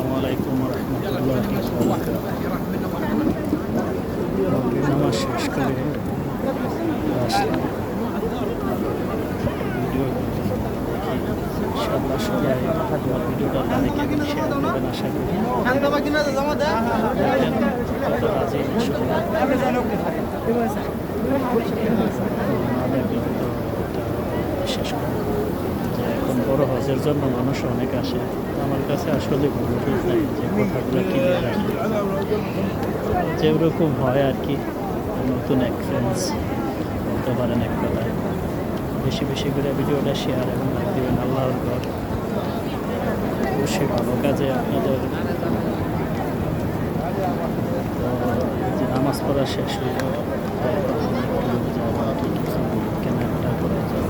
আসসালামু আলাইকুম রহমতুল্লাহ নামাজ শেষ করে ইনশাআল্লাহ সবাই ভিডিওটা লাইক এবং করে এখন বড় হজের জন্য মানুষ অনেক আসে আমার কাছে আসলে ভুল নাই যে কথাগুলো ক্লিয়ার রাখি যেরকম হয় আর কি, নতুন এক্সপিরিয়েন্স বলতে পারেন এক কথায়। বেশি বেশি করে ভিডিওটা শেয়ার এবং লাইক দেবেন, আল্লাহর ঘর অবশ্যই ভালো কাজে আপনাদের। যে নামাজ পড়া শেষ হইল কেনাকাটা করা যায়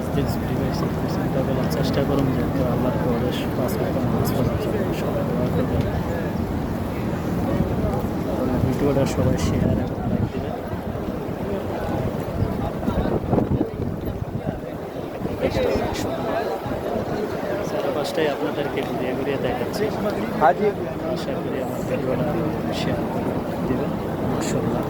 পাঁচ দিন ছুটি পাইছি চিন্তা করলাম চেষ্টা করুন যেহেতু আল্লাহর ঘরে পাঁচ মিনিট নামাজ পড়ার জন্য সবাই দোয়া করবেন। ভিডিওটা সবাই শেয়ার এবং লাইক দেবেন। পাঁচটায় আপনাদেরকে ঘুরিয়ে ঘুরিয়ে দেখাচ্ছি। আশা করি আমার ভিডিওটা শেয়ার করে দেবেন মাসাল্লাহ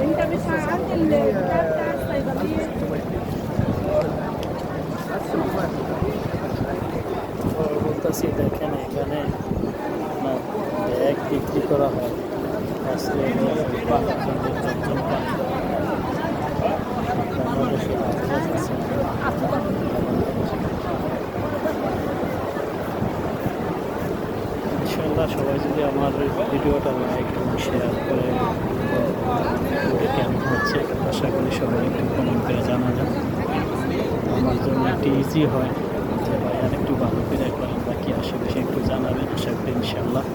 انت مش عندي البتاع بتاع الصيدليه বলতেছি দেখেন এখানে আপনার ব্যাগ বিক্রি করা হয় আজকে পাঁচজনের ইনশাল্লাহ সবাই যদি আমার ভিডিওটা লাইক এবং শেয়ার করে কেমন হচ্ছে আশা করি সবাই একটু কমেন্ট করে জানাবেন। আমার জন্য একটু ইজি হয় যে ভাই আর একটু ভালো করে করেন বা কি আশেপাশে একটু জানাবেন, আশা করি ইনশাল্লাহ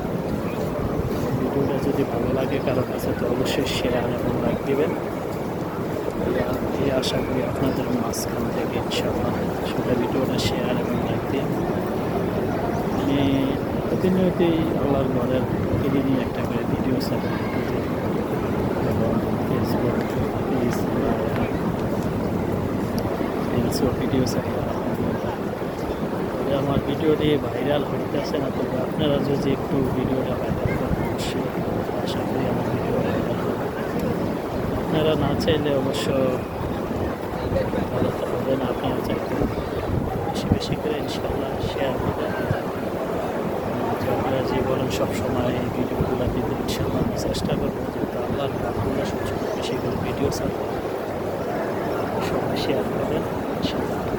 ভিডিওটা যদি ভালো লাগে কারও কাছে, তো অবশ্যই শেয়ার এবং লাইক দেবেন। এই আশা করি আপনাদের মাঝখান থেকে ইনশাল্লাহ সেটা ভিডিওটা শেয়ার এবং লাইক দিয়ে প্রতিনিয়তই আল্লাহর ঘরের প্রতিদিনই একটা করে ভিডিও ছাড়ি ফেসবুক পেজ রিলসও ভিডিও ছাড়ি আমার ভিডিওটি ভাইরাল হইতেছে না, তবে আপনারা যদি একটু ভিডিওটা ভাইরাল করেন, অবশ্যই আশা করি আমার ভিডিও ভাইরাল আপনারা না চাইলে অবশ্য ভালো হবে না, আপনারা চাইলে বেশি বেশি করে ইনশাল্লাহ শেয়ার করবেন যে আপনারা যে বলেন সবসময় এই ভিডিওগুলো দিতে ইনশাল্লাহ চেষ্টা করব যেহেতু আল্লাহর কাপড়গুলো সবচেয়ে বেশি করে ভিডিও ছাড়বো সবাই শেয়ার করবেন ইনশাল্লাহ